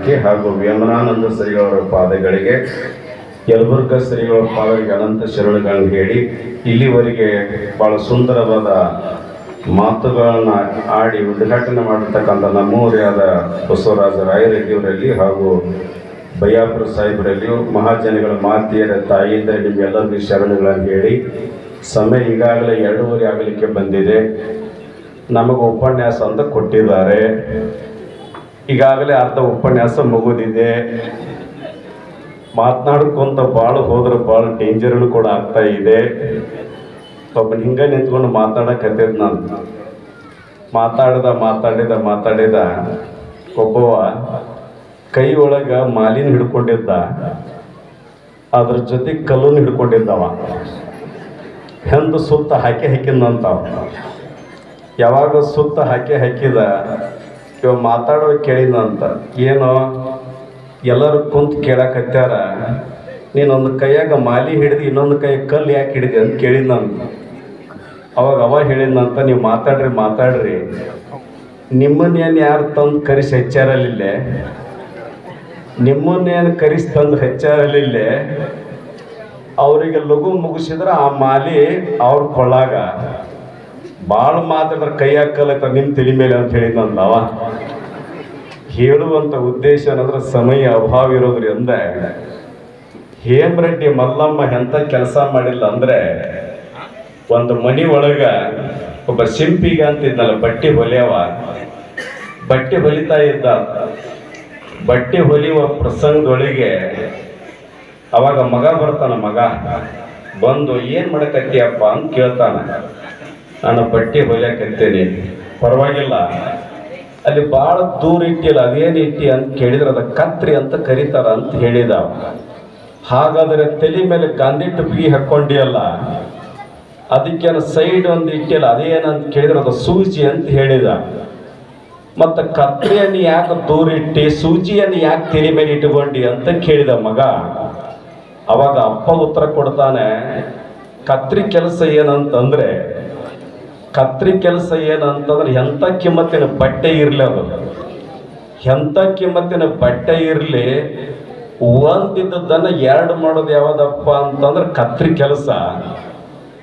ಕ್ಕೆ ಹಾಗೂ ವೇಮನಾನಂದ ಶ್ರೀಗಳವರ ಪಾದಗಳಿಗೆ, ಯಲಬುರ್ಗ ಶ್ರೀಗಳ ಪಾದಗಳಿಗೆ ಅನಂತ ಶರಣಗಳನ್ನು ಹೇಳಿ, ಇಲ್ಲಿವರೆಗೆ ಬಹಳ ಸುಂದರವಾದ ಮಾತುಗಳನ್ನು ಆಡಿ ಉದ್ಘಾಟನೆ ಮಾಡಿರ್ತಕ್ಕಂಥ ನಮ್ಮೂರಿಯಾದ ಬಸವರಾಜ ರಾಯರೆಡ್ಡಿಯವರಲ್ಲಿ ಹಾಗೂ ಬಯ್ಯಾಪುರ ಸಾಹೇಬರಲ್ಲಿಯೂ ಮಹಾಜನಗಳ ಮಾತೆಯರ ತಾಯಿಯಿಂದ ನಿಮ್ಮೆಲ್ಲರಿಗೂ ಶರಣಗಳನ್ನು ಹೇಳಿ, ಸಮಯ ಈಗಾಗಲೇ ಎರಡೂವರೆ ಆಗಲಿಕ್ಕೆ ಬಂದಿದೆ. ನಮಗೆ ಉಪನ್ಯಾಸ ಅಂತ ಕೊಟ್ಟಿದ್ದಾರೆ. ಈಗಾಗಲೇ ಅರ್ಧ ಉಪನ್ಯಾಸ ಮುಗಿದಿದೆ. ಮಾತನಾಡ್ಕೊಂತ ಭಾಳ ಹೋದ್ರೆ ಭಾಳ ಡೇಂಜರ್ನು ಕೂಡ ಆಗ್ತಾ ಇದೆ. ಒಬ್ಬನ ಹಿಂಗೆ ನಿಂತ್ಕೊಂಡು ಮಾತಾಡಕತ್ತಿದ್ ನಾನು. ಮಾತಾಡ್ದ, ಮಾತಾಡಿದ ಮಾತಾಡಿದ. ಒಬ್ಬವ ಕೈ ಒಳಗೆ ಮಾಲಿನ ಹಿಡ್ಕೊಂಡಿದ್ದ. ಅದ್ರ ಜೊತೆ ಕಲ್ಲನ್ನು ಹಿಡ್ಕೊಂಡಿದ್ದವ. ಹೆಂದು ಸುತ್ತ ಹಾಕಿ ಹಾಕಿದಂತಾವ ಯಾವಾಗ ಸುತ್ತ ಹಾಕಿ ಹಾಕಿದ ಇವ ಮಾತಾಡೋ ಕೇಳಿದಂತ ಏನು ಎಲ್ಲರೂ ಕುಂತು ಕೇಳಕತ್ಯಾರ. ನೀನೊಂದು ಕೈಯಾಗ ಮಾಲಿ ಹಿಡಿದು ಇನ್ನೊಂದು ಕೈ ಕಲ್ಲು ಯಾಕೆ ಹಿಡಿದಿ ಅಂತ ಕೇಳಿದಂತ ಅವಾಗ ಅವ ಹೇಳಿದ್ನಂತ, ನೀವು ಮಾತಾಡ್ರಿ ಮಾತಾಡ್ರಿ. ನಿಮ್ಮನ್ನೇನು ಯಾರು ತಂದು ಕರೆಸಿ ಹೆಚ್ಚಾರಲಿಲ್ಲ? ನಿಮ್ಮನ್ನೇನು ಕರೆಸಿ ತಂದು ಹೆಚ್ಚಾರಲಿಲ್ಲ? ಅವರಿಗೆ ಲಘು ಮುಗಿಸಿದ್ರೆ ಆ ಮಾಲಿ ಅವ್ರ ಕೊಳ್ಳಾಗ. ಭಾಳ ಮಾತಾಡಿದ್ರೆ ಕೈ ಹಾಕಲತ್ತ ನಿಮ್ಮ ತಿಳಿ ಮೇಲೆ ಅಂತ ಹೇಳಿದ್ನ ಅವ ಹೇಳುವಂಥ ಉದ್ದೇಶ ಏನಂದ್ರೆ ಸಮಯ ಅಭಾವ ಇರೋದ್ರಿಂದ ಹೇಮರೆಡ್ಡಿ ಮಲ್ಲಮ್ಮ ಎಂಥ ಕೆಲಸ ಮಾಡಿಲ್ಲ ಅಂದ್ರೆ ಒಂದು ಮನಿ ಒಳಗ ಒಬ್ಬ ಶಿಂಪಿಗ ಅಂತಿದ್ನಲ್ಲ ಬಟ್ಟೆ ಹೊಲಿಯವ. ಬಟ್ಟೆ ಹೊಲಿತಾ ಇದ್ದ. ಬಟ್ಟೆ ಹೊಲಿಯುವ ಪ್ರಸಂಗದೊಳಗೆ ಅವಾಗ ಮಗ ಬರ್ತಾನ ಮಗ. ಬಂದು, ಏನ್ ಮಾಡಕತ್ತೀಯಪ್ಪ? ಅಂತ ಕೇಳ್ತಾನ. ನಾನು ಬಟ್ಟೆ ಹೊಲಿಯಕತ್ತೇನೆ ಪರವಾಗಿಲ್ಲ. ಅಲ್ಲಿ ಭಾಳ ದೂರ ಇಟ್ಟಿಲ್ಲ ಅದೇನು ಇಟ್ಟಿ ಅಂತ ಕೇಳಿದ್ರೆ ಅದ ಕತ್ರಿ ಅಂತ ಕರೀತಾರ ಅಂತ ಹೇಳಿದ ಹಾಗಾದರೆ ಹಾಗಾದ್ರೆ ತಲೆ ಮೇಲೆ ಗಾಂಧಿ ಟುಪ್ಪಿಗೆ ಹಾಕೊಂಡಿಯಲ್ಲ ಅದಕ್ಕೆ ಸೈಡ್ ಒಂದು ಇಟ್ಟಿಲ್ಲ ಅದೇನಂತ ಕೇಳಿದ್ರೆ ಅದು ಸೂಜಿ ಅಂತ ಹೇಳಿದ. ಮತ್ತು ಕತ್ರಿಯನ್ನು ಯಾಕೆ ದೂರ ಇಟ್ಟಿ, ಸೂಜಿಯನ್ನು ಯಾಕೆ ತಲೆ ಮೇಲೆ ಇಟ್ಕೊಂಡಿ ಅಂತ ಕೇಳಿದ ಮಗ. ಅವಾಗ ಅಪ್ಪ ಉತ್ತರ ಕೊಡ್ತಾನೆ, ಕತ್ರಿ ಕೆಲಸ ಏನಂತಂದ್ರೆ ಕತ್ರಿ ಕೆಲಸ ಏನಂತಂದ್ರೆ ಎಂಥ ಕಿಮ್ಮತ್ತಿನ ಬಟ್ಟೆ ಇರಲಿ ಅದು. ಎಂಥ ಕಿಮ್ಮತ್ತಿನ ಬಟ್ಟೆ ಇರಲಿ ಒಂದಿದ್ದದನ್ನ ಎರಡು ಮಾಡೋದು ಯಾವುದಪ್ಪ ಅಂತಂದ್ರೆ ಕತ್ರಿ ಕೆಲಸ.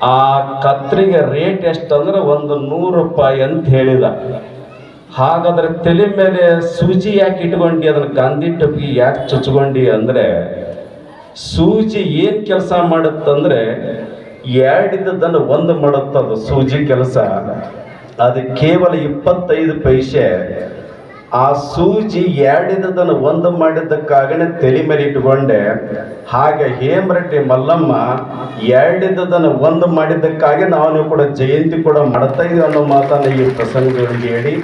ಆ ಕತ್ರಿಗೆ ರೇಟ್ ಎಷ್ಟಂದ್ರೆ ಒಂದು ನೂರು ರೂಪಾಯಿ ಅಂತ ಹೇಳಿದ. ಹಾಗಾದ್ರೆ ತಲೆ ಮೇಲೆ ಸೂಜಿ ಯಾಕೆ ಇಟ್ಕೊಂಡಿ ಅದನ್ನ ಗಾಂಧಿ ಟೊಪ್ಪಿಗೆ ಯಾಕೆ ಚುಚ್ಕೊಂಡು ಅಂದ್ರೆ, ಸೂಜಿ ಏನ್ ಕೆಲಸ ಮಾಡುತ್ತಂದ್ರೆ ಎರಡಿದ್ದದನ್ನು ಒಂದು ಮಾಡುತ್ತದ ಸೂಜಿ ಕೆಲಸ. ಅದು ಕೇವಲ ಇಪ್ಪತ್ತೈದು ಪೈಸೆ. ಆ ಸೂಜಿ ಎರಡಿದ್ದದನ್ನು ಒಂದು ಮಾಡಿದ್ದಕ್ಕಾಗನೆ ತಲೆ ಮೇಲೆ ಇಟ್ಟುಕೊಂಡೆ. ಹಾಗೆ ಹೇಮರಟ್ಟಿ ಮಲ್ಲಮ್ಮ ಎರಡಿದ್ದದನ್ನು ಒಂದು ಮಾಡಿದ್ದಕ್ಕಾಗಿ ನೀವು ಕೂಡ ಜಯಂತಿ ಕೂಡ ಮಾಡ್ತಾ ಇದ್ದೀವಿ ಅನ್ನೋ ಮಾತನ್ನು ಈ ಪ್ರಸಂಗಗಳಿಗೆ ಹೇಳಿ.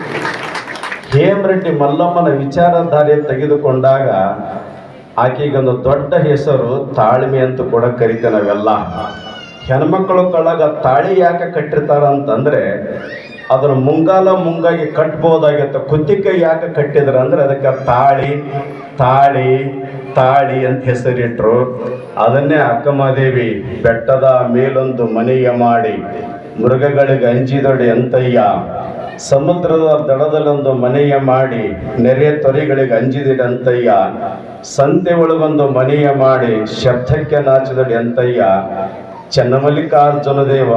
ಹೇಮರಟ್ಟಿ ಮಲ್ಲಮ್ಮನ ವಿಚಾರಧಾರೆ ತೆಗೆದುಕೊಂಡಾಗ ಆಕೆಗೊಂದು ದೊಡ್ಡ ಹೆಸರು ತಾಳ್ಮೆ ಅಂತ ಕೂಡ ಕರಿತೇವೆ ನಾವೆಲ್ಲ. ಹೆಣ್ಮಕ್ಳು ಕಳಗ ತಾಳಿ ಯಾಕೆ ಕಟ್ಟಿರ್ತಾರ ಅಂತಂದ್ರೆ ಅದನ್ನ ಮುಂಗಾಲ ಮುಂಗಾಗಿ ಕಟ್ಬೋದಾಗತ್ತೆ. ಕುತ್ತಿಗೆ ಯಾಕೆ ಕಟ್ಟಿದ್ರ ಅಂದ್ರೆ ಅದಕ್ಕೆ ತಾಳಿ ತಾಳಿ ತಾಳಿ ಅಂತ ಹೆಸರಿಟ್ರು. ಅದನ್ನೇ ಅಕ್ಕಮಹಾದೇವಿ ಬೆಟ್ಟದ ಮೇಲೊಂದು ಮನೆಯ ಮಾಡಿ, ಮೃಗಗಳಿಗೆ ಅಂಜಿದೊಡೆ ಅಂತಯ್ಯ, ಸಮುದ್ರದ ದಡದಲ್ಲೊಂದು ಮನೆಯ ಮಾಡಿ, ನೆರೆ ತೊರೆಗಳಿಗೆ ಅಂಜಿದಿಡಂತಯ್ಯ ಸಂತೆ ಒಳಗೊಂದು ಮನೆಯ ಮಾಡಿ, ಶಬ್ದಕ್ಕೆ ನಾಚಿದಡಿ ಅಂತಯ್ಯ ಚನ್ನಮಲ್ಲಿಕಾರ್ಜುನ ದೇವ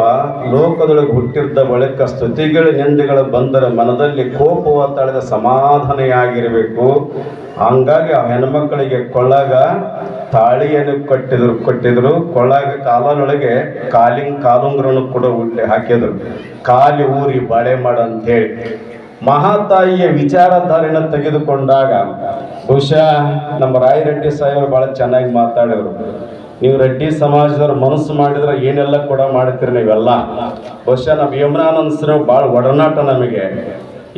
ಲೋಕದೊಳಗೆ ಹುಟ್ಟಿದ್ದ ಬಳಿಕ ಸ್ತುತಿಗಳ ನಿಂದೆಗಳು ಬಂದರ ಮನದಲ್ಲಿ ಕೋಪವ ತಳೆದ ಸಮಾಧಾನೆಯಾಗಿರಬೇಕು. ಹಂಗಾಗಿ ಆ ಹೆಣ್ಮಕ್ಕಳಿಗೆ ಕೊಳ್ಳಾಗ ತಾಳಿಯನ್ನು ಕಟ್ಟಿದ್ರು, ಕೊಟ್ಟಿದ್ರು. ಕೊಳ್ಳಾಗ ಕಾಲನೊಳಗೆ ಕಾಲಿಂಗ್ ಕಾಲುಂಗ್ರನ್ನು ಕೂಡ ಉಂಟೆ ಹಾಕಿದ್ರು. ಕಾಲಿ ಊರಿ ಬಾಳೆ ಮಾಡ ಅಂತೇಳಿ ಮಹಾತಾಯಿಯ ವಿಚಾರಧಾರೆನ ತೆಗೆದುಕೊಂಡಾಗ ಬಹುಶಃ ನಮ್ಮ ರಾಯರೆಡ್ಡಿ ಸಾಹೇಬರು ಬಹಳ ಚೆನ್ನಾಗಿ ಮಾತಾಡಿದ್ರು. ನೀವು ರೆಡ್ಡಿ ಸಮಾಜದವ್ರ ಮನಸ್ಸು ಮಾಡಿದ್ರೆ ಏನೆಲ್ಲ ಕೂಡ ಮಾಡ್ತೀರಿ ನೀವೆಲ್ಲ? ಬಹುಶಃ ನಮ್ಮ ಯಮುನಾನಂದ ಭಾಳ ಒಡನಾಟ ನಮಗೆ.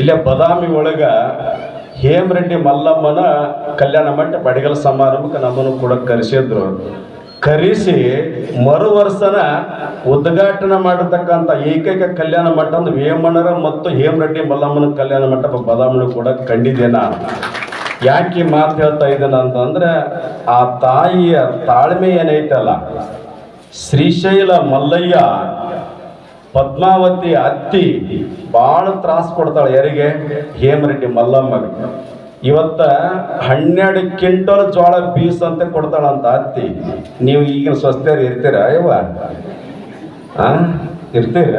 ಇಲ್ಲೇ ಬದಾಮಿ ಒಳಗ ಹೇಮರೆಡ್ಡಿ ಮಲ್ಲಮ್ಮನ ಕಲ್ಯಾಣ ಮಂಟಪ, ಅಡಿಗಲ್ ಸಮಾರಂಭಕ್ಕೆ ನಮ್ಮನ್ನು ಕೂಡ ಕರೆಸಿದ್ರು. ಕರೆಸಿ ಮರು ವರ್ಷನ ಉದ್ಘಾಟನೆ ಮಾಡಿರ್ತಕ್ಕಂಥ ಏಕೈಕ ಕಲ್ಯಾಣ ಮಂಟಪ ಅಂದ್ರೆ ವೇಮಣ್ಣರ ಮತ್ತು ಹೇಮರೆಡ್ಡಿ ಮಲ್ಲಮ್ಮನ ಕಲ್ಯಾಣ ಮಂಟಪ ಬದಾಮಿ ಕೂಡ ಕಂಡಿದ್ದೆ ಯಾಕೆ ಮಾತು ಹೇಳ್ತಾ ಇದ್ದೇನೆ ಅಂತಂದ್ರೆ, ಆ ತಾಯಿಯ ತಾಳ್ಮೆ ಏನೈತಲ್ಲ, ಶ್ರೀಶೈಲ ಮಲ್ಲಯ್ಯ ಪದ್ಮಾವತಿ ಅತ್ತಿ ಭಾಳ ತ್ರಾಸ ಕೊಡ್ತಾಳೆ. ಯಾರಿಗೆ? ಹೇಮರೆಡ್ಡಿ ಮಲ್ಲಮ್ಮಗೆ ಇವತ್ತ ಹನ್ನೆರಡು ಕ್ವಿಂಟಲ್ ಜೋಳ ಬೀಸ್ ಅಂತ ಕೊಡ್ತಾಳಂತ ಅತ್ತಿ. ನೀವು ಈಗಿನ ಸ್ವಸ್ಥರು ಇರ್ತೀರ? ಇವ ಇರ್ತೀರ?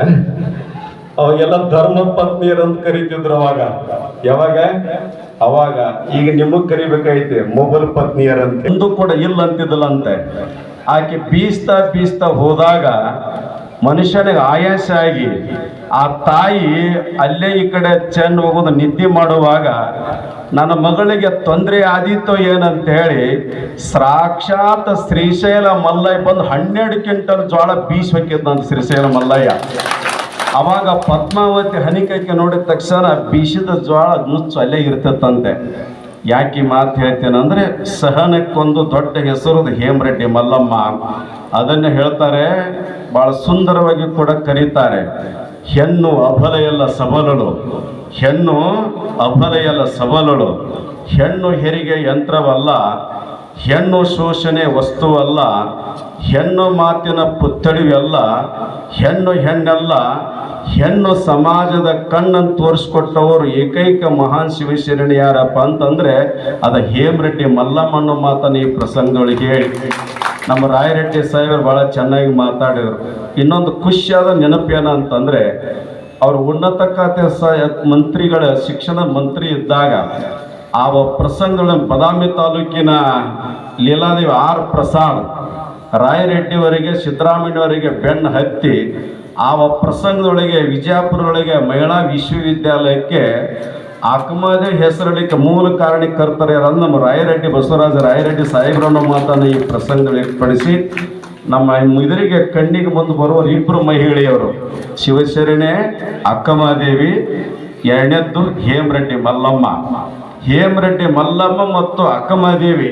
ಅವಾಗೆಲ್ಲ ಧರ್ಮ ಪತ್ನಿಯರಂತ ಕರಿತಿದ್ರು ಅವಾಗ. ಯಾವಾಗ? ಅವಾಗ ಈಗ ನಿಮಗ್ ಕರಿಬೇಕಾಯ್ತು, ಮೊಬೈಲ್ ಪತ್ನಿಯರಂತೆ. ಒಂದು ಕೂಡ ಇಲ್ಲ ಅಂತಿದ್ದಲ್ಲಂತೆ ಆಕೆ ಬೀಸ್ತಾ ಬೀಸ್ತಾ ಹೋದಾಗ ಮನುಷ್ಯನಿಗೆ ಆಯಾಸ ಆಗಿ ಆ ತಾಯಿ ಅಲ್ಲೇ ಈ ಕಡೆ ಚೆನ್ನ ಹೋಗೋದು ನಿದ್ದೆ ಮಾಡುವಾಗ, ನನ್ನ ಮಗಳಿಗೆ ತೊಂದರೆ ಆದೀತೋ ಏನಂತ ಹೇಳಿ ಸಾಕ್ಷಾತ್ ಶ್ರೀಶೈಲ ಮಲ್ಲಯ್ಯ ಬಂದು ಹನ್ನೆರಡು ಕ್ವಿಂಟಲ್ ಜೋಳ ಬೀಸ್ಬೇಕಿದ್ದಂತ ಶ್ರೀಶೈಲ ಮಲ್ಲಯ್ಯ. ಅವಾಗ ಪದ್ಮಾವತಿ ಹನಿಕೈಕೆ ನೋಡಿದ ತಕ್ಷಣ ಬೀಸಿದ ಜ್ವಾಳ ನುಚ್ಚು ಅಲ್ಲೇ ಇರ್ತದಂತೆ ಯಾಕೆ ಮಾತು ಮಾತು ಹೇಳ್ತೇನೆಂದ್ರೆ ಸಹನಕ್ಕೊಂದು ದೊಡ್ಡ ಹೆಸರು ಹೇಮರೆಡ್ಡಿ ಮಲ್ಲಮ್ಮ ಅದನ್ನ ಹೇಳ್ತಾರೆ ಬಹಳ ಸುಂದರವಾಗಿ ಕೂಡ ಕರೀತಾರೆ. ಹೆಣ್ಣು ಅಬಲೆಯಲ್ಲ ಸಬಲಳು, ಹೆಣ್ಣು ಅಬಲೆಯಲ್ಲ ಸಬಲಳು. ಹೆಣ್ಣು ಹೆರಿಗೆ ಯಂತ್ರವಲ್ಲ, ಹೆಣ್ಣು ಶೋಷಣೆ ವಸ್ತುವಲ್ಲ, ಹೆಣ್ಣು ಮಾತಿನ ಪುತ್ಥಳಿಯಲ್ಲ, ಹೆಣ್ಣು ಹೆಣ್ಣಲ್ಲ ಹೆಣ್ಣು ಸಮಾಜದ ಕಣ್ಣನ್ನು ತೋರಿಸ್ಕೊಟ್ಟವರು ಏಕೈಕ ಮಹಾನ್ ಶಿವಶರಣಿ ಯಾರಪ್ಪ ಅಂತಂದ್ರೆ ಅದ ಹೇಮರೆಡ್ಡಿ ಮಲ್ಲಮ್ಮನ ಮಾತನ್ನ ಈ ಪ್ರಸಂಗಗಳಿಗೆ ಹೇಳಿ. ನಮ್ಮ ರಾಯರೆಡ್ಡಿ ಸಾಹೇಬರು ಬಹಳ ಚೆನ್ನಾಗಿ ಮಾತಾಡಿದರು. ಇನ್ನೊಂದು ಖುಷಿಯಾದ ನೆನಪೇನ ಅಂತಂದ್ರೆ ಅವರು ಉನ್ನತ ಖಾತೆ ಮಂತ್ರಿಗಳ ಶಿಕ್ಷಣ ಮಂತ್ರಿ ಇದ್ದಾಗ ಆ ಪ್ರಸಂಗಗಳ ಬದಾಮಿ ತಾಲೂಕಿನ ಲೀಲಾದೇವಿ ಆರ್ ಪ್ರಸಾದ್ ರಾಯರೆಡ್ಡಿಯವರಿಗೆ ಸಿದ್ದರಾಮಯ್ಯವರಿಗೆ ಬೆನ್ನು ಹತ್ತಿ ಆ ಪ್ರಸಂಗದೊಳಗೆ, ವಿಜಯಪುರದೊಳಗೆ ಮಹಿಳಾ ವಿಶ್ವವಿದ್ಯಾಲಯಕ್ಕೆ ಅಕಮದೇ ಹೆಸರಳಿಕೆ ಮೂಲ ಕಾರಣಕರ್ತರು ನಮ್ಮ ರಾಯರೆಡ್ಡಿ ಬಸವರಾಜ ರಾಯರೆಡ್ಡಿ ಸಾಹೇಬ್ರನ್ನ ಮಾತನ್ನು ಈ ಪ್ರಸಂಗದಲ್ಲಿ ಏರ್ಪಡಿಸಿ ನಮ್ಮ ಇದರಿಗೆ ಕಣ್ಣಿಗೆ ಬಂದು ಬರುವ ಇಬ್ಬರು ಮಹಿಳೆಯರು. ಶಿವಶರಣೆ ಅಕ್ಕಮಹಾದೇವಿ ಎರಡನೇದ್ದು ಹೇಮರೆಡ್ಡಿ ಮಲ್ಲಮ್ಮ. ಹೇಮರೆಡ್ಡಿ ಮಲ್ಲಮ್ಮ ಮತ್ತು ಅಕ್ಕಮಹಾದೇವಿ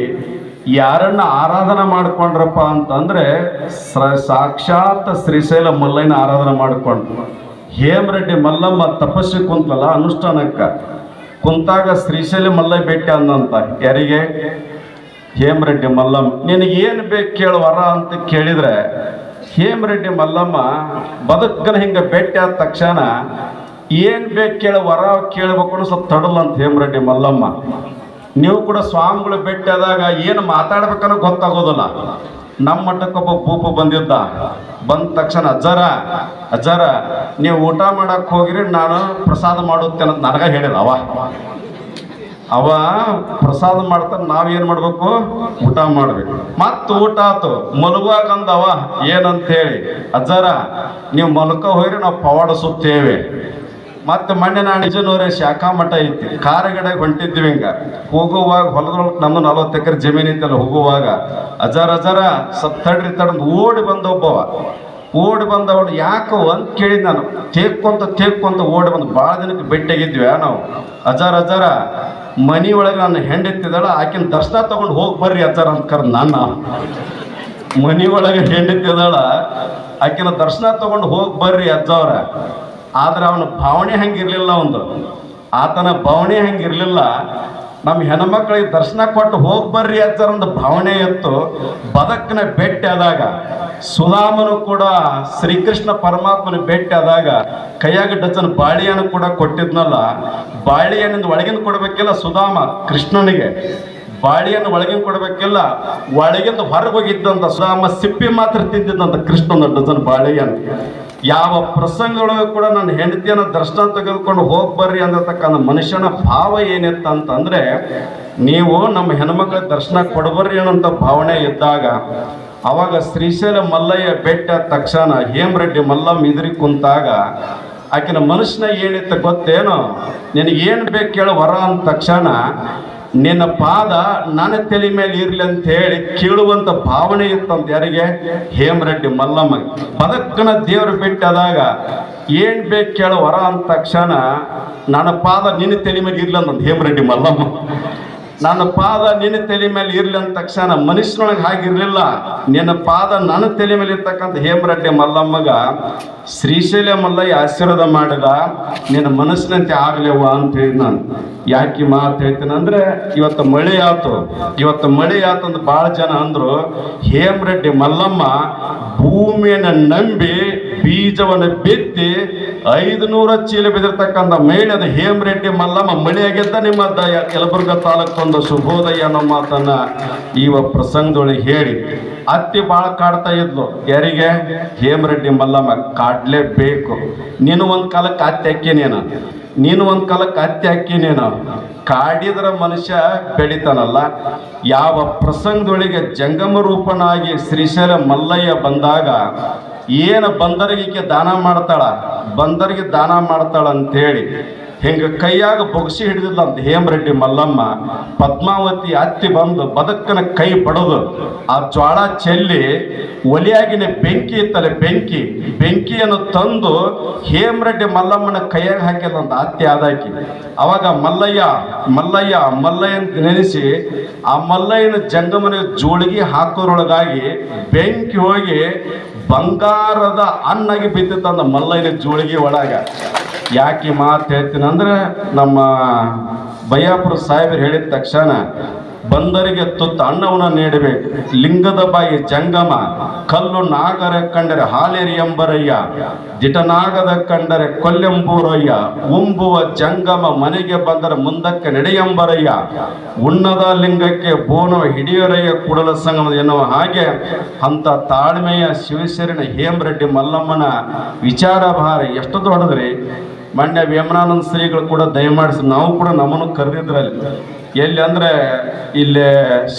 ಯಾರನ್ನ ಆರಾಧನೆ ಮಾಡ್ಕೊಂಡ್ರಪ್ಪ ಅಂತಂದ್ರೆ ಸಾಕ್ಷಾತ್ ಶ್ರೀಶೈಲ ಮಲ್ಲಯ್ಯನ ಆರಾಧನೆ ಮಾಡ್ಕೊಂಡ್ರು. ಹೇಮರೆಡ್ಡಿ ಮಲ್ಲಮ್ಮ ತಪಸ್ಸಿ ಕುಂತಲ್ಲ ಅನುಷ್ಠಾನಕ್ಕ. ಕುಂತಾಗ ಶ್ರೀಶೈಲ ಮಲ್ಲಯ್ಯ ಭೇಟಿ ಅಂದಂತ ಯಾರಿಗೆ? ಹೇಮರೆಡ್ಡಿ ಮಲ್ಲಮ್ಮ. ನಿನಗೆ ಏನು ಬೇಕು ಕೇಳು ವರ ಅಂತ ಕೇಳಿದ್ರೆ ಹೇಮರೆಡ್ಡಿ ಮಲ್ಲಮ್ಮ ಬದುಕನ ಹಿಂಗೆ ಭೇಟಿ ಆದ ತಕ್ಷಣ ಏನು ಬೇಕು ಕೇಳು ವರ ಕೇಳಬೇಕು ಸ್ವಲ್ಪ ತಡಲ್ಲ ಅಂತ ಹೇಮರೆಡ್ಡಿ ಮಲ್ಲಮ್ಮ. ನೀವು ಕೂಡ ಸ್ವಾಮಿಗಳು ಆದಾಗ ಏನು ಮಾತಾಡ್ಬೇಕನ್ನೋ ಗೊತ್ತಾಗೋದಿಲ್ಲ. ನಮ್ಮ ಮಟ್ಟಕ್ಕೊಬ್ಬ ಭೂಪ ಬಂದಿದ್ದ. ಬಂದ ತಕ್ಷಣ, ಅಜ್ಜರ ಅಜ್ಜರ, ನೀವು ಊಟ ಮಾಡಕ್ಕೆ ಹೋಗಿರಿ, ನಾನು ಪ್ರಸಾದ ಮಾಡುತ್ತೇನೆ ಅಂತ ನನಗ ಹೇಳಿದ ಅವ. ಅವ ಪ್ರಸಾದ ಮಾಡ್ತಾನೆ ನಾವೇನ್ ಮಾಡ್ಬೇಕು? ಊಟ ಮಾಡ್ಬೇಕು. ಮತ್ತ ಊಟ ಆತು. ಮಲಗುವಾಗಂದವ ಏನಂತ ಹೇಳಿ ಅಜ್ಜರ, ನೀವು ಮಲ್ಕ ಹೋಗ್ರಿ, ನಾವು ಪವಾಡ ಸುತ್ತೇವೆ. ಮತ್ತೆ ಮೊನ್ನೆ ನಾನು ನಿಜನೂರ ಶಾಖಾ ಮಠ ಐತಿ. ಕಾರಗಡೆ ಹೊಂಟಿದ್ವಿ ಹಿಂಗ. ಹೋಗುವಾಗ ಹೊಲದೊಳಗೆ ನಮ್ಮ ನಲವತ್ತು ಎಕರೆ ಜಮೀನು ಐತಲ್ಲ ಹೋಗುವಾಗ. ಅಜಾರ ಅಜಾರ ಸತ್ತಡ್ರಿ ತಡ್ರಿ ತಡಂದು ಓಡಿ ಬಂದ ಒಬ್ಬವ ಓಡಿ ಬಂದವಳು ಯಾಕೋ ಅಂತ ಕೇಳಿದ್ ನಾನು. ತೇಕ್ಕೊಂತ ತೇಕ್ಕೊಂತ ಓಡಿ ಬಂದು ಭಾಳ ದಿನಕ್ಕೆ ಭೇಟಿಯಾಗಿದ್ವಿ ನಾವು. ಅಜಾರ ಅಜಾರ ಮನಿ ಒಳಗೆ ನನ್ನ ಹೆಂಡೆತ್ತಿದಳ ಆಕಿನ ದರ್ಶನ ತಗೊಂಡು ಹೋಗಿ ಬರ್ರಿ ಅಜಾರ ಅಂತ ಕರ್ ನನ್ನ. ಮನಿ ಒಳಗೆ ಹೆಂಡತಿದಾಳ ಆಕಿನ ದರ್ಶನ ತಗೊಂಡು ಹೋಗಿ ಬರ್ರಿ ಅಜ್ಜವ್ರ ಆದ್ರೆ ಅವನ ಭಾವನೆ ಹಂಗಿರ್ಲಿಲ್ಲ ಒಂದು. ಆತನ ಭಾವನೆ ಹಂಗಿರ್ಲಿಲ್ಲ. ನಮ್ಮ ಹೆಣ್ಮಕ್ಳಿಗೆ ದರ್ಶನ ಕೊಟ್ಟು ಹೋಗಿ ಬರ್ರಿ ಒಂದು ಭಾವನೆ ಇತ್ತು. ಬದಕನ ಭೇಟಿ ಆದಾಗ, ಸುಧಾಮನು ಕೂಡ ಶ್ರೀಕೃಷ್ಣ ಪರಮಾತ್ಮನ ಭೇಟಿ ಆದಾಗ ಕೈಯಾಗ ಡಜನ್ ಬಾಳೆಹಣ್ಣು ಕೂಡ ಕೊಟ್ಟಿದ್ನಲ್ಲ. ಬಾಳೆಹಣ್ಣಿಂದ ಒಳಗಿಂದ ಕೊಡಬೇಕಿಲ್ಲ ಸುಧಾಮ ಕೃಷ್ಣನಿಗೆ. ಬಾಳಿಯನ್ನು ಒಳಗಿನ ಕೊಡಬೇಕಿಲ್ಲ. ಒಳಗಿಂದ ಹೊರಗೆ ಹೋಗಿದ್ದಂತ ಸುಧಾಮ ಸಿಪ್ಪಿ ಮಾತ್ರ ತಿಂದಿದ್ದಂತ ಕೃಷ್ಣನ ಡಜನ್ ಬಾಳೆಯನ್ನು. ಯಾವ ಪ್ರಸಂಗದೊಳಗೆ ಕೂಡ ನನ್ನ ಹೆಂಡತಿಯನ್ನು ದರ್ಶನ ತೆಗೆದುಕೊಂಡು ಹೋಗಿ ಬರ್ರಿ ಮನುಷ್ಯನ ಭಾವ ಏನಿತ್ತು ಅಂತಂದ್ರೆ ನೀವು ನಮ್ಮ ಹೆಣ್ಮಕ್ಳ ದರ್ಶನ ಕೊಡಬರ್ರಿ ಅನ್ನೋಂಥ ಭಾವನೆ ಇದ್ದಾಗ, ಅವಾಗ ಶ್ರೀಶೈಲ ಮಲ್ಲಯ್ಯ ಬೆಟ್ಟ ತಕ್ಷಣ ಹೇಮರೆಡ್ಡಿ ಮಲ್ಲಮ್ಮ ಇದ್ರಿ ಕುಂತಾಗ, ಆಕಿನ ಮನುಷ್ಯನ ಏನಿತ್ತು ಗೊತ್ತೇನೋ, ನಿನಗೇನು ಬೇಕು ಕೇಳೋ ವರ ಅಂದ ತಕ್ಷಣ ನಿನ್ನ ಪಾದ ನನ್ನ ತಲೆ ಮೇಲೆ ಇರಲಿ ಅಂತ ಹೇಳಿ ಕೇಳುವಂತ ಭಾವನೆ ಇತ್ತಂತ ಯಾರಿಗೆ? ಹೇಮರೆಡ್ಡಿ ಮಲ್ಲಮ್ಮ. ಪದಕ್ಕನ ದೇವ್ರ ಬಿಟ್ಟಾದಾಗ ಏನ್ ಬೇಕು ಕೇಳ ವರ ಅಂದ ತಕ್ಷಣ ನನ್ನ ಪಾದ ನಿನ್ನ ತಲೆ ಮೇಲೆ ಇರ್ಲಿ ಅಂತ ಹೇಮರೆಡ್ಡಿ ಮಲ್ಲಮ್ಮ. ನನ್ನ ಪಾದ ನಿನ್ನ ತಲೆ ಮೇಲೆ ಇರಲಿ ಅಂದ ತಕ್ಷಣ ಮನುಷ್ಯನೊಳಗೆ ಹಾಗಿರ್ಲಿಲ್ಲ. ನಿನ್ನ ಪಾದ ನನ್ನ ತಲೆ ಮೇಲೆ ಇರ್ತಕ್ಕಂಥ ಹೇಮರೆಡ್ಡಿ ಮಲ್ಲಮ್ಮಗ ಶ್ರೀಶೈಲ ಮಲ್ಲಯ್ಯ ಆಶೀರ್ವಾದ ಮಾಡಿದ, ನಿನ್ನ ಮನಸ್ಸಿನಂತೆ ಆಗ್ಲೇವ ಅಂತ ಹೇಳಿ ನಾನು ಯಾಕೆ ಮಾತು ಹೇಳ್ತೀನಿ ಅಂದ್ರೆ, ಇವತ್ತು ಮಳೆ ಆತು. ಇವತ್ತು ಮಳೆ ಆತು ಅಂತ ಭಾಳ ಜನ ಅಂದ್ರು, ಹೇಮರೆಡ್ಡಿ ಮಲ್ಲಮ್ಮ ಭೂಮಿಯನ್ನು ನಂಬಿ ಬೀಜವನ್ನು ಬಿತ್ತಿ ಐದು ನೂರ ಚೀಲ ಬಿದ್ದಿರ್ತಕ್ಕಂಥ ಮೇಳದ ಹೇಮರೆಡ್ಡಿ ಮಲ್ಲಮ್ಮ ಮಳೆಯಾಗಿದ್ದ ನಿಮ್ಮ ದಯ ಯಲಬುರ್ಗ ತಾಲೂಕೊಂದು ಶುಭೋದಯ ಅನ್ನೋ ಮಾತನ್ನ ಈವ ಪ್ರಸಂಗದೊಳಗೆ ಹೇಳಿ. ಅತ್ತಿ ಭಾಳ ಕಾಡ್ತಾ ಇದ್ಲು. ಯಾರಿಗೆ? ಹೇಮರೆಡ್ಡಿ ಮಲ್ಲಮ್ಮ, ಕಾಡ್ಲೇಬೇಕು. ನೀನು ಒಂದು ಕಾಲಕ್ಕೆ ಅತ್ತಿ ನೀನು. ಒಂದು ಕಾಲಕ್ಕೆ ಅತ್ತಿ ನೀನು. ಕಾಡಿದ್ರ ಮನುಷ್ಯ ಬೆಳಿತಾನಲ್ಲ. ಯಾವ ಪ್ರಸಂಗದೊಳಗೆ ಜಂಗಮ ರೂಪನಾಗಿ ಶ್ರೀಶೈಲ ಮಲ್ಲಯ್ಯ ಬಂದಾಗ ಏನು ಬಂದರಿಗೆ ದಾನ ಮಾಡ್ತಾಳ, ಬಂದರಿಗೆ ದಾನ ಮಾಡ್ತಾಳ ಅಂತೇಳಿ ಹಿಂಗ ಕೈಯಾಗ ಬೊಗ್ಸಿ ಹಿಡಿದಿಲ್ಲ ಅಂತ ಹೇಮರೆಡ್ಡಿ ಮಲ್ಲಮ್ಮ, ಪದ್ಮಾವತಿ ಅತ್ತಿ ಬಂದು ಬದುಕನ ಕೈ ಬಡದು, ಆ ಜ್ವಾಳ ಚೆಲ್ಲಿ ಒಲಿಯಾಗಿನ ಬೆಂಕಿ ಇತ್ತಲ್ಲ ಬೆಂಕಿ, ಬೆಂಕಿಯನ್ನು ತಂದು ಹೇಮರೆಡ್ಡಿ ಮಲ್ಲಮ್ಮನ ಕೈಯಾಗ ಹಾಕಿಲ್ಲ ಅಂತ ಅತ್ತಿ ಆದಾಕಿ. ಅವಾಗ ಮಲ್ಲಯ್ಯ ಮಲ್ಲಯ್ಯ ಮಲ್ಲಯ್ಯ ಅಂತ ನೆನೆಸಿ ಆ ಮಲ್ಲಯ್ಯನ ಜಂಗಮನ ಜೋಳಿಗೆ ಹಾಕೋರೊಳಗಾಗಿ ಬೆಂಕಿ ಹೋಗಿ ಬಂಗಾರದ ಅನ್ನಾಗಿ ಬಿದ್ದಿತ್ತಂದ ಮಲ್ಲಯ್ಯನ ಜೋಳಿಗೆ ಒಳಗ. ಯಾಕೆ ಮಾತು ಹೇಳ್ತೀನಿ ಅಂದ್ರೆ ನಮ್ಮ ಬಯ್ಯಾಪುರ ಸಾಹೇಬರು ಹೇಳಿದ ತಕ್ಷಣ ಬಂದರಿಗೆ ತುತ್ತ ಅನ್ನವನ್ನು ನೀಡಬೇಕು. ಲಿಂಗದ ಬಾಯಿ ಜಂಗಮ, ಕಲ್ಲು ನಾಗರ ಕಂಡರೆ ಹಾಲೇರಿ ಎಂಬರಯ್ಯ. ದಿಟನಾಗದ ಕಂಡರೆ ಕೊಲ್ಲೆಂಬೂರಯ್ಯ. ಉಂಬುವ ಜಂಗಮ ಮನೆಗೆ ಬಂದರೆ ಮುಂದಕ್ಕೆ ನಡೆಯಂಬರಯ್ಯ. ಉನ್ನದ ಲಿಂಗಕ್ಕೆ ಬೋನವ ಹಿಡಿಯರಯ್ಯ ಕೂಡಲ ಸಂಗಮ ಎನ್ನುವ ಹಾಗೆ ಅಂತ ತಾಳ್ಮೆಯ ಶಿವಸೇರಿನ ಹೇಮರೆಡ್ಡಿ ಮಲ್ಲಮ್ಮನ ವಿಚಾರ ಭಾರ ಎಷ್ಟು ದೊಡ್ಡದ್ರಿ. ಮೊನ್ನೆ ವೇಮನಾನಂದ ಶ್ರೀಗಳು ಕೂಡ ದಯಮಾಡಿಸಿ ನಾವು ಕೂಡ ನಮ್ಮನ್ನು ಕರೆದಿದ್ರಲ್ಲಿ. ಎಲ್ಲಿ ಅಂದ್ರೆ ಇಲ್ಲಿ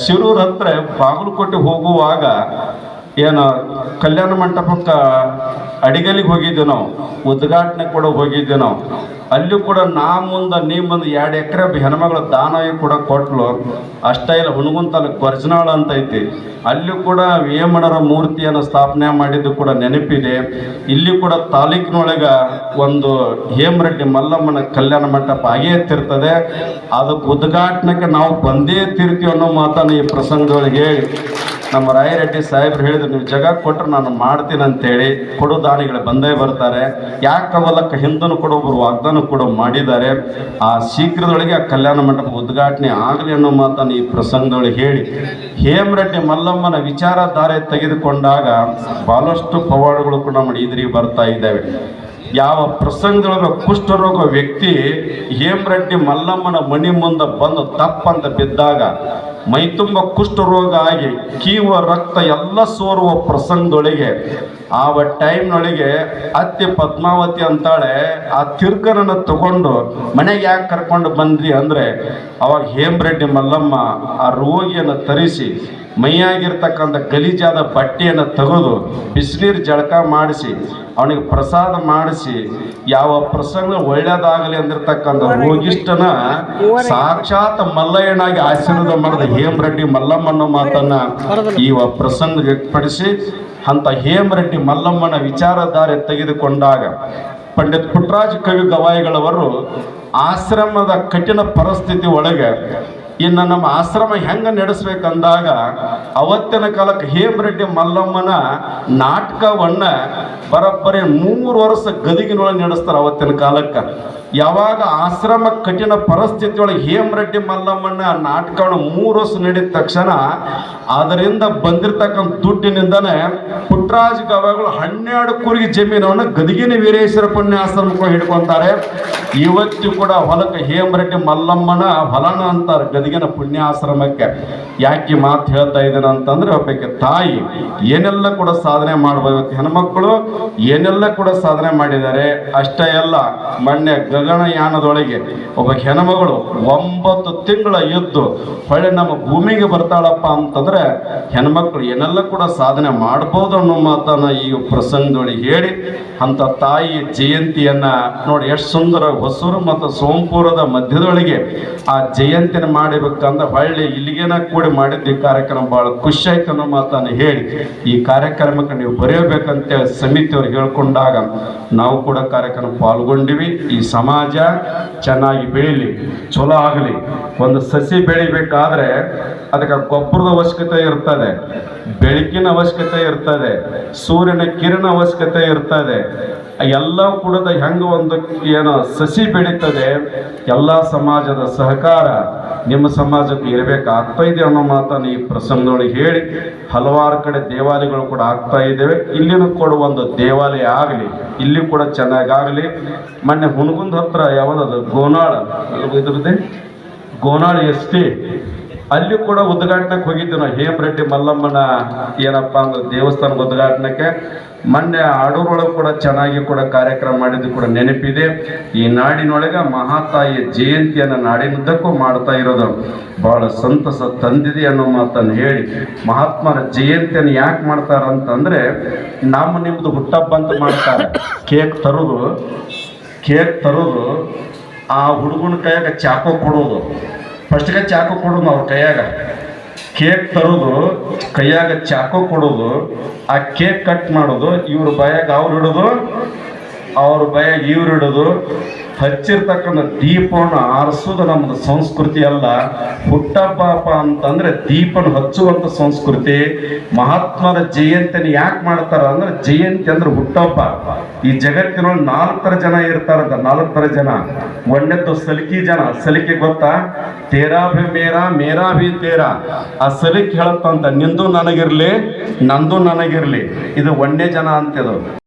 ಶಿರೂರ್ ಹತ್ರ ಬಾಗಲಕೋಟೆ ಹೋಗುವಾಗ ಏನು ಕಲ್ಯಾಣ ಮಂಟಪಕ್ಕೆ ಅಡಿಗಲಿಗೆ ಹೋಗಿದ್ದೆ ನಾವು, ಉದ್ಘಾಟನೆ ಕೂಡ ಹೋಗಿದ್ದೆ ನಾವು. ಅಲ್ಲಿ ಕೂಡ ನಾ ಮುಂದೆ ನೀ ಮುಂದೆ ಎರಡು ಎಕರೆ ಹೆಣ್ಮಗಳ ದಾನವಾಗಿ ಕೂಡ ಕೊಟ್ಲು. ಅಷ್ಟೇ ಇಲ್ಲ ಹುಣಗುನ್ ತಾಲೂಕು ಕೊರ್ಜನಾಳ ಅಂತ ಐತಿ. ಅಲ್ಲಿ ಕೂಡ ವೇಮಣರ ಮೂರ್ತಿಯನ್ನು ಸ್ಥಾಪನೆ ಮಾಡಿದ್ದು ಕೂಡ ನೆನಪಿದೆ. ಇಲ್ಲಿ ಕೂಡ ತಾಲೂಕಿನೊಳಗ ಒಂದು ಹೇಮರೆಡ್ಡಿ ಮಲ್ಲಮ್ಮನ ಕಲ್ಯಾಣ ಮಂಟಪ ಆಗೇ ಎತ್ತಿರ್ತದೆ. ಅದಕ್ಕೆ ಉದ್ಘಾಟನೆಗೆ ನಾವು ಬಂದೇ ತಿರ್ತೀವಿ ಅನ್ನೋ ಮಾತನ್ನು ಈ ಪ್ರಸಂಗದೊಳಗೆ ಹೇಳಿ. ನಮ್ಮ ರಾಯರೆಡ್ಡಿ ಸಾಹೇಬ್ರು ಹೇಳಿದ್ರು, ನೀವು ಜಗ ಕೊಟ್ಟರೆ ನಾನು ಮಾಡ್ತೀನಿ ಅಂತೇಳಿ. ಕೊಡು ದಾನಿಗಳು ಬಂದೇ ಬರ್ತಾರೆ. ಯಾಕವಲಕ್ಕ ಹಿಂದನು ಕೂಡ ಒಬ್ಬರು ವಾಗ್ದಾನ ಕೂಡ ಮಾಡಿದ್ದಾರೆ. ಆ ಶೀಘ್ರದೊಳಗೆ ಆ ಕಲ್ಯಾಣ ಮಂಟಪ ಉದ್ಘಾಟನೆ ಆಗಲಿ ಅನ್ನೋ ಮಾತನ್ನು ಈ ಪ್ರಸಂಗದೊಳಗೆ ಹೇಳಿ, ಹೇಮರೆಡ್ಡಿ ಮಲ್ಲಮ್ಮನ ವಿಚಾರಧಾರೆ ತೆಗೆದುಕೊಂಡಾಗ ಬಹಳಷ್ಟು ಪವಾಡಗಳು ಕೂಡ ನಮ್ಮ ಇದ್ರಿಗೆ ಬರ್ತಾ ಇದ್ದಾವೆ. ಯಾವ ಪ್ರಸಂಗದೊಳಗೆ ಕುಷ್ಠರೋಗ ವ್ಯಕ್ತಿ ಹೇಮರೆಡ್ಡಿ ಮಲ್ಲಮ್ಮನ ಮಣಿ ಮುಂದೆ ಬಂದು ತಪ್ಪಂತ ಬಿದ್ದಾಗ ಮೈತುಂಬ ಕುಷ್ಠರೋಗ ಆಗಿ ಕೀವ ರಕ್ತ ಎಲ್ಲ ಸೋರುವ ಪ್ರಸಂಗದೊಳಗೆ ಆವ ಟೈಮ್ನೊಳಗೆ ಅತ್ತೆ ಪದ್ಮಾವತಿ ಅಂತಾಳೆ ಆ ತಿರ್ಕನನ್ನು ತಗೊಂಡು ಮನೆಗೆ ಯಾಕೆ ಕರ್ಕೊಂಡು ಬಂದ್ರಿ ಅಂದರೆ ಅವಾಗ ಹೇಮರೆಡ್ಡಿ ಮಲ್ಲಮ್ಮ ಆ ರೋಗಿಯನ್ನು ತರಿಸಿ ಮೈಯಾಗಿರ್ತಕ್ಕಂಥ ಗಲೀಜಾದ ಬಟ್ಟೆಯನ್ನು ತೆಗೆದು ಬಿಸಿನೀರು ಜಳಕ ಮಾಡಿಸಿ ಅವನಿಗೆ ಪ್ರಸಾದ ಮಾಡಿಸಿ ಯಾವ ಪ್ರಸಂಗ ಒಳ್ಳೇದಾಗಲಿ ಅಂದಿರ್ತಕ್ಕಂಥ ರೋಗಿಷ್ಟನ ಸಾಕ್ಷಾತ್ ಮಲ್ಲಯ್ಯನಾಗಿ ಆಶೀರ್ವಾದ ಮಾಡಿದ ಹೇಮರೆಡ್ಡಿ ಮಲ್ಲಮ್ಮನ ಮಾತನ್ನ ಈ ಪ್ರಸಂಗ ವ್ಯಕ್ತಪಡಿಸಿ ಅಂತ ಹೇಮರೆಡ್ಡಿ ಮಲ್ಲಮ್ಮನ ವಿಚಾರಧಾರೆ ತೆಗೆದುಕೊಂಡಾಗ ಪಂಡಿತ್ ಪುಟ್ಟರಾಜ ಕವಿ ಗವಾಯಿಗಳವರು ಆಶ್ರಮದ ಕಠಿಣ ಪರಿಸ್ಥಿತಿ ಒಳಗೆ ಇನ್ನು ನಮ್ಮ ಆಶ್ರಮ ಹೆಂಗೆ ನಡೆಸ್ಬೇಕಂದಾಗ ಅವತ್ತಿನ ಕಾಲಕ್ಕೆ ಹೇಮರೆಡ್ಡಿ ಮಲ್ಲಮ್ಮನ ನಾಟಕವನ್ನ ಬರೋಬ್ಬರಿ ಮೂರು ವರ್ಷ ಗದಿಗಿನೊಳಗೆ ನಡೆಸ್ತಾರೆ ಅವತ್ತಿನ ಕಾಲಕ್ಕೆ. ಯಾವಾಗ ಆಶ್ರಮ ಕಠಿಣ ಪರಿಸ್ಥಿತಿಯೊಳಗೆ ಹೇಮರೆಡ್ಡಿ ಮಲ್ಲಮ್ಮನ ನಾಟಕವನ್ನು ಮೂರು ವರ್ಷ ನಡೆದ ತಕ್ಷಣ ಅದರಿಂದ ಬಂದಿರತಕ್ಕಂಥ ದುಡ್ಡಿನಿಂದನೇ ಪುಟ್ಟರಾಜ ಗವಾಗಳು ಹನ್ನೆರಡು ಕೂರಿಗೆ ಜಮೀನವನ್ನು ಗದಗಿನ ವೀರೇಶ್ವರ ಪುಣ್ಯಾಶ್ರಮಕ್ಕೆ ಹಿಡ್ಕೊತಾರೆ. ಇವತ್ತು ಕೂಡ ಹೊಲಕ್ಕೆ ಹೇಮರೆಡ್ಡಿ ಮಲ್ಲಮ್ಮನ ಹೊಲನ ಅಂತಾರೆ ಗದಿಗಿನ ಪುಣ್ಯಾಶ್ರಮಕ್ಕೆ ಯಾಕೆ ಮಾತ್ ಹೇಳ್ತಾ ಇದ್ದೇನೆ ಅಂತಂದ್ರೆ ಒಬ್ಬಕ್ಕೆ ತಾಯಿ ಏನೆಲ್ಲ ಕೂಡ ಸಾಧನೆ ಮಾಡಬೇಕು ಹೆಣ್ಮಕ್ಳು ಏನೆಲ್ಲ ಕೂಡ ಸಾಧನೆ ಮಾಡಿದ್ದಾರೆ, ಅಷ್ಟೇ ಅಲ್ಲ, ಮೊನ್ನೆ ಗಗನಯಾನದೊಳಗೆ ಒಬ್ಬ ಹೆಣ್ಮಗಳು ಒಂಬತ್ತು ತಿಂಗಳ ಎದ್ದು ಹೊಳೆ ನಮ್ಮ ಭೂಮಿಗೆ ಬರ್ತಾಳಪ್ಪ ಅಂತಂದ್ರೆ ಹೆಣ್ಮಕ್ಳು ಏನೆಲ್ಲ ಕೂಡ ಸಾಧನೆ ಮಾಡ್ಬೋದು ಅನ್ನೋ ಮಾತನ್ನ ಈ ಪ್ರಸಂಗದೊಳಗೆ ಹೇಳಿ ಅಂತ ತಾಯಿ ಜಯಂತಿಯನ್ನ ನೋಡಿ, ಎಷ್ಟು ಸುಂದರ ಹೊಸೂರು ಮತ್ತು ಸೋಂಪುರದ ಮಧ್ಯದೊಳಗೆ ಆ ಜಯಂತಿನ ಮಾಡಬೇಕಂದ್ರೆ ಹೊಳ್ಳಿ ಇಲ್ಲಿಗೇನ ಕೂಡಿ ಮಾಡಿದ್ದು ಈ ಕಾರ್ಯಕ್ರಮ ಬಹಳ ಖುಷಿ ಆಯ್ತು ಅನ್ನೋ ಮಾತನ್ನು ಹೇಳಿ, ಈ ಕಾರ್ಯಕ್ರಮಕ್ಕೆ ನೀವು ಬರೆಯಬೇಕಂತೇಳಿ ಸಮಿತಿಯವ್ರು ಹೇಳ್ಕೊಂಡಾಗ ನಾವು ಕೂಡ ಕಾರ್ಯಕ್ರಮ ಪಾಲ್ಗೊಂಡಿವಿ. ಈ ಸಮಾಜ ಚೆನ್ನಾಗಿ ಬೆಳೀಲಿ, ಚಲೋ ಆಗಲಿ. ಒಂದು ಸಸಿ ಬೆಳಿಬೇಕಾದ್ರೆ ಅದಕ್ಕೆ ಗೊಬ್ಬರದ ಅವಶ್ಯಕತೆ ಇರ್ತದೆ. ಬೆಳಕಿನ ಅವಶ್ಯಕತೆ ಇರ್ತದೆ, ಸೂರ್ಯನ ಕಿರಣ ಅವಶ್ಯಕತೆ ಇರ್ತದೆ. ಎಲ್ಲ ಕೂಡ ಹೆಂಗ ಒಂದು ಏನು ಸಸಿ ಬೆಳೀತದೆ, ಎಲ್ಲ ಸಮಾಜದ ಸಹಕಾರ ನಿಮ್ಮ ಸಮಾಜಕ್ಕೆ ಇರಬೇಕಾಗ್ತಾ ಇದೆ ಅನ್ನೋ ಮಾತನ್ನು ಈ ಪ್ರಸಂಗದೊಳಗೆ ಹೇಳಿ, ಹಲವಾರು ಕಡೆ ದೇವಾಲಯಗಳು ಕೂಡ ಆಗ್ತಾ ಇದ್ದೇವೆ. ಇಲ್ಲಿನೂ ಕೂಡ ಒಂದು ದೇವಾಲಯ ಆಗಲಿ, ಇಲ್ಲಿ ಕೂಡ ಚೆನ್ನಾಗಾಗಲಿ. ಮೊನ್ನೆ ಹುಣಗುಂದ ಹತ್ರ ಯಾವುದದು? ಗೋನಾಳ. ಇದ್ರದ್ದೇ ಗೋನಾಳ ಎಸ್ ಟಿ. ಅಲ್ಲಿ ಕೂಡ ಉದ್ಘಾಟನೆಗೆ ಹೋಗಿದ್ದೆ ನಾವು. ಹೇಮರೆಡ್ಡಿ ಮಲ್ಲಮ್ಮನ ಏನಪ್ಪ ಅಂದ್ರೆ ದೇವಸ್ಥಾನ ಉದ್ಘಾಟನೆಗೆ ಮೊನ್ನೆ ಆಡೂರೊಳಗೆ ಕೂಡ ಚೆನ್ನಾಗಿ ಕೂಡ ಕಾರ್ಯಕ್ರಮ ಮಾಡಿದ್ದು ಕೂಡ ನೆನಪಿದೆ. ಈ ನಾಡಿನೊಳಗೆ ಮಹಾತಾಯಿಯ ಜಯಂತಿಯನ್ನು ನಾಡಿನುದ್ದಕ್ಕೂ ಮಾಡ್ತಾ ಇರೋದು. ಬಹಳ ಸಂತಸ ತಂದಿದೆ ಅನ್ನೋ ಮಾತನ್ನು ಹೇಳಿ ಮಹಾತ್ಮರ ಜಯಂತಿಯನ್ನು ಯಾಕೆ ಮಾಡ್ತಾರ ಅಂತಂದ್ರೆ ನಮ್ಮ ನಿಮ್ದು ಹುಟ್ಟಬ್ಬ ಅಂತ ಮಾಡ್ತಾರೆ. ಕೇಕ್ ತರೋದು ಕೇಕ್ ತರೋದು, ಆ ಹುಡುಗನ ಕೈಯಾಗ ಚಾಕು ಕೊಡೋದು. ಫಸ್ಟ್ಗೆ ಚಾಕು ಕೊಡೋದು ನಾವು ಕೈಯಾಗ. ಕೇಕ್ ತರೋದು, ಕೈಯಾಗ ಚಾಕು ಕೊಡೋದು, ಆ ಕೇಕ್ ಕಟ್ ಮಾಡೋದು, ಇವ್ರ ಬಾಯಾಗ ಅವ್ರು ಇಡೋದು ಅವ್ರ ಬಾಯಾಗ ಇವ್ರು ಇಡೋದು ಹಚ್ಚಿರ್ತಕ್ಕಂಥ ದೀಪವನ್ನು ಆರಿಸೋದು ನಮ್ಮದು ಸಂಸ್ಕೃತಿ ಅಲ್ಲ. ಹುಟ್ಟಹಬ್ಬ ಅಂತಂದ್ರೆ ದೀಪನ ಹಚ್ಚುವಂಥ ಸಂಸ್ಕೃತಿ. ಮಹಾತ್ಮರ ಜಯಂತಿನ ಯಾಕೆ ಮಾಡ್ತಾರ ಅಂದ್ರೆ ಜಯಂತಿ ಅಂದ್ರೆ ಹುಟ್ಟಪ್ಪ. ಈ ಜಗತ್ತಿನೊಳಗೆ ನಾಲ್ಕು ಥರ ಜನ ಇರ್ತಾರಂತ ನಾಲ್ಕು ಥರ ಜನ. ಒಂದೆದ್ದು ಸಲಿಕಿ ಜನ. ಸಲಿಕೆ ಗೊತ್ತಾ? ತೇರಾ ಭಿ ಮೇರಾ ಮೇರಾ ಭಿ ತೇರಾ. ಆ ಸಲಿಕೆ ಅಂತ ನಿಂದು ನನಗಿರ್ಲಿ, ನಂದು ನನಗಿರ್ಲಿ. ಇದು ಒಂದೇ ಜನ ಅಂತಿದು